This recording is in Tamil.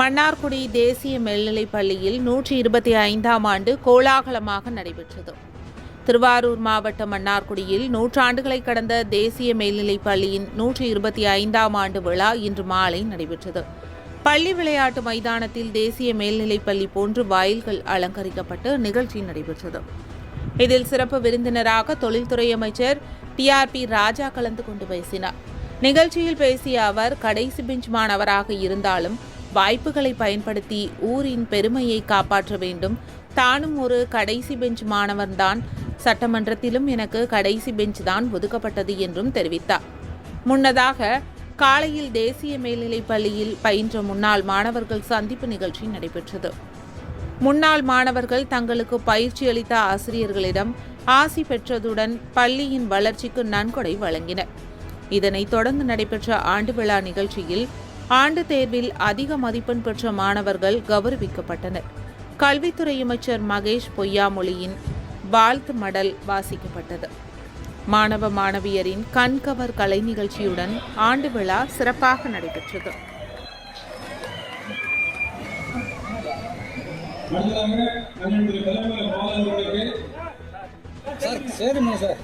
மன்னார்குடி தேசிய மேல்நிலைப் பள்ளியில் நூற்றி இருபத்தி ஐந்தாம் ஆண்டு கோலாகலமாக நடைபெற்றது. திருவாரூர் மாவட்டம் மன்னார்குடியில் நூற்றாண்டுகளை கடந்த தேசிய மேல்நிலைப் பள்ளியின் நூற்றி இருபத்தி ஐந்தாம் ஆண்டு விழா இன்று மாலை நடைபெற்றது. பள்ளி விளையாட்டு மைதானத்தில் தேசிய மேல்நிலைப் பள்ளி போன்று வாயில்கள் அலங்கரிக்கப்பட்டு நிகழ்ச்சி நடைபெற்றது. இதில் சிறப்பு விருந்தினராக தொழில்துறை அமைச்சர் டிஆர்பி ராஜா கலந்து கொண்டு பேசினார். நிகழ்ச்சியில் பேசிய அவர் கடைசி பெஞ்ச் மாணவராக இருந்தாலும் வாய்ப்புகளை பயன்படுத்தி ஊரின் பெருமையை காப்பாற்ற வேண்டும். தானும் ஒரு கடைசி பெஞ்ச் மாணவன்தான். சட்டமன்றத்திலும் எனக்கு கடைசி பெஞ்ச் தான் ஒதுக்கப்பட்டது என்றும் தெரிவித்தார். முன்னதாக காலையில் தேசிய மேல்நிலைப் பள்ளியில் பயின்ற முன்னாள் மாணவர்கள் சந்திப்பு நிகழ்ச்சி நடைபெற்றது. முன்னாள் மாணவர்கள் தங்களுக்கு பயிற்சி அளித்த ஆசிரியர்களிடம் ஆசி பெற்றதுடன் பள்ளியின் வளர்ச்சிக்கு நன்கொடை வழங்கினர். இதனைத் தொடர்ந்து நடைபெற்ற ஆண்டு விழா நிகழ்ச்சியில் ஆண்டு தேர்வில் அதிக மதிப்பெண் பெற்ற மாணவர்கள் கௌரவிக்கப்பட்டனர். கல்வித்துறை அமைச்சர் மகேஷ் பொய்யாமொழியின் வாழ்த்து மடல் வாசிக்கப்பட்டது. மாணவ மாணவியரின் கண்கவர் கலை நிகழ்ச்சியுடன் ஆண்டு விழா சிறப்பாக நடைபெற்றது. சார் சரிம்மா சார்.